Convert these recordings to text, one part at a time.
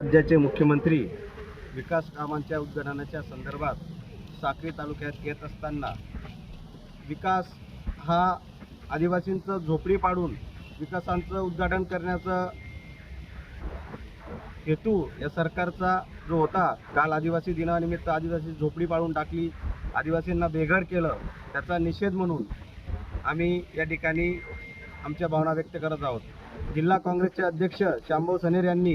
राज्याचे मुख्यमंत्री विकास कामांच्या उद्घाटनाच्या संदर्भात साक्री तालुक्यात येत असताना विकास हा आदिवासींचं झोपडी पाडून विकासांचं उद्घाटन करण्याचं हेतू या सरकारचा जो होता काल आदिवासी दिनानिमित्त आदिवासी झोपडी पाडून टाकली आदिवासींना बेघर केलं त्याचा निषेध म्हणून आम्ही या ठिकाणी आमच्या भावना व्यक्त करत आहोत. जिल्हा काँग्रेसचे अध्यक्ष शांभाऊ सनेर यांनी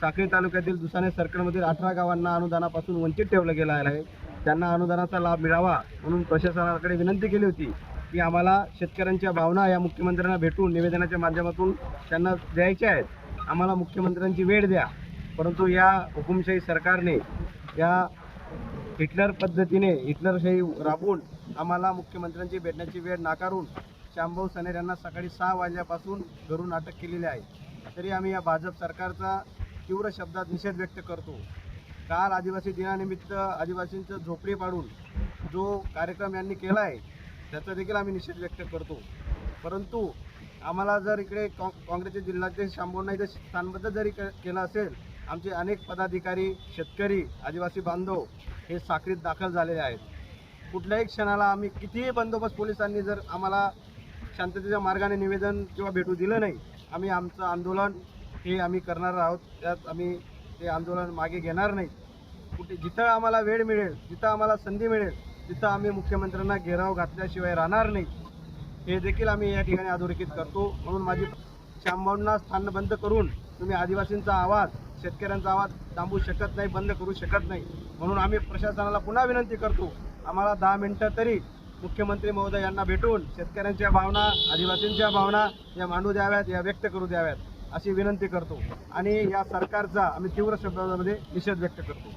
साखळी तालुक्यातील दुसाने सर्कलमधील अठरा गावांना अनुदानापासून वंचित ठेवलं गेलं आहे. त्यांना अनुदानाचा लाभ मिळावा म्हणून प्रशासनाकडे विनंती केली होती की आम्हाला शेतकऱ्यांच्या भावना या मुख्यमंत्र्यांना भेटून निवेदनाच्या माध्यमातून त्यांना द्यायच्या आहेत. आम्हाला मुख्यमंत्र्यांची वेळ द्या. परंतु या हुकुमशाही सरकारने या हिटलर पद्धतीने हिटलरशाही राबवून आम्हाला मुख्यमंत्र्यांची भेटण्याची वेळ नाकारून शांभाऊ सनेर यांना सकाळी सहा वाजल्यापासून घरून अटक केलेली आहे. तरी आम्ही या भाजप सरकारचा तीव्र शब्दात निषेध व्यक्त करतो. काल आदिवासी दिनानिमित्त आदिवासींचं झोपडी पाडून जो कार्यक्रम यांनी केला आहे त्याचा देखील आम्ही निषेध व्यक्त करतो. परंतु आम्हाला जर इकडे काँ काँग्रेसचे जिल्हाध्यक्ष शांभवना इथे स्थानबद्ध जरी केलं असेल आमचे अनेक पदाधिकारी शेतकरी आदिवासी बांधव हे साखरीत दाखल झालेले आहेत. कुठल्याही क्षणाला आम्ही कितीही बंदोबस्त पोलिसांनी जर आम्हाला शांततेच्या मार्गाने निवेदन किंवा भेटू दिलं नाही आम्ही आमचं आंदोलन हे आम्ही करणार आहोत त्यात आम्ही ते आंदोलन मागे घेणार नाही. कुठे जिथं आम्हाला वेळ मिळेल जिथं आम्हाला संधी मिळेल तिथं आम्ही मुख्यमंत्र्यांना घेराव घातल्याशिवाय राहणार नाही. हे देखील आम्ही या ठिकाणी अधोरेखित करतो. म्हणून माझी शांभावना स्थान बंद करून तुम्ही आदिवासींचा आवाज शेतकऱ्यांचा आवाज थांबू शकत नाही बंद करू शकत नाही. म्हणून आम्ही प्रशासनाला पुन्हा विनंती करतो आम्हाला दहा मिनटं तरी मुख्यमंत्री महोदय यांना भेटून शेतकऱ्यांच्या भावना आदिवासींच्या भावना या मांडू द्याव्यात या व्यक्त करू द्याव्यात. अशी विनंती करतो. आणि या सरकारचा आम्ही तीव्र शब्दामध्ये निषेध व्यक्त करतो.